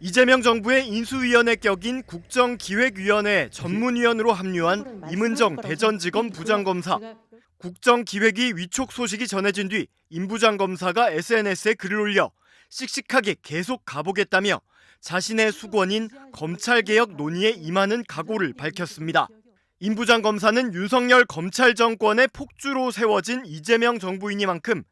이재명 정부의 인수위원회 격인 국정기획위원회 전문위원으로 합류한 임은정 대전지검 부장검사. 국정기획위 위촉 소식이 전해진 뒤 임 부장검사가 SNS에 글을 올려 씩씩하게 계속 가보겠다며 자신의 수건인 검찰개혁 논의에 임하는 각오를 밝혔습니다. 임 부장검사는 윤석열 검찰 정권의 폭주로 세워진 이재명 정부이니만큼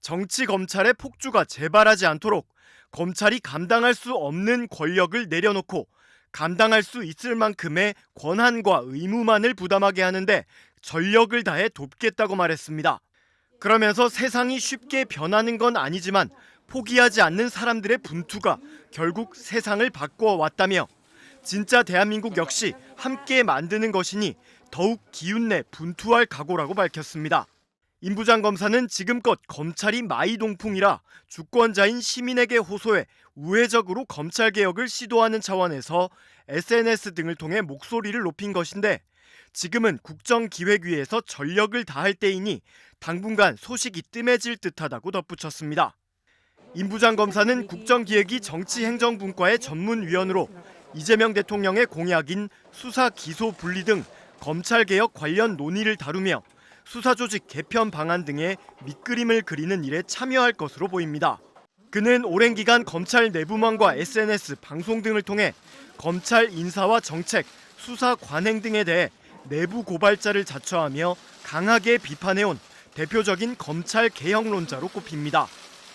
정치 검찰의 폭주가 재발하지 않도록 검찰이 감당할 수 없는 권력을 내려놓고 감당할 수 있을 만큼의 권한과 의무만을 부담하게 하는데 전력을 다해 돕겠다고 말했습니다. 그러면서 세상이 쉽게 변하는 건 아니지만 포기하지 않는 사람들의 분투가 결국 세상을 바꿔 왔다며 진짜 대한민국 역시 함께 만드는 것이니 더욱 기운내 분투할 각오라고 밝혔습니다. 임 부장 검사는 지금껏 검찰이 마이동풍이라 주권자인 시민에게 호소해 우회적으로 검찰 개혁을 시도하는 차원에서 SNS 등을 통해 목소리를 높인 것인데 지금은 국정기획위에서 전력을 다할 때이니 당분간 소식이 뜸해질 듯하다고 덧붙였습니다. 임 부장 검사는 국정기획위 정치행정분과의 전문위원으로 이재명 대통령의 공약인 수사 기소 분리 등 검찰 개혁 관련 논의를 다루며 수사조직 개편 방안 등의 밑그림을 그리는 일에 참여할 것으로 보입니다. 그는 오랜 기간 검찰 내부망과 SNS, 방송 등을 통해 검찰 인사와 정책, 수사 관행 등에 대해 내부 고발자를 자처하며 강하게 비판해온 대표적인 검찰 개혁론자로 꼽힙니다.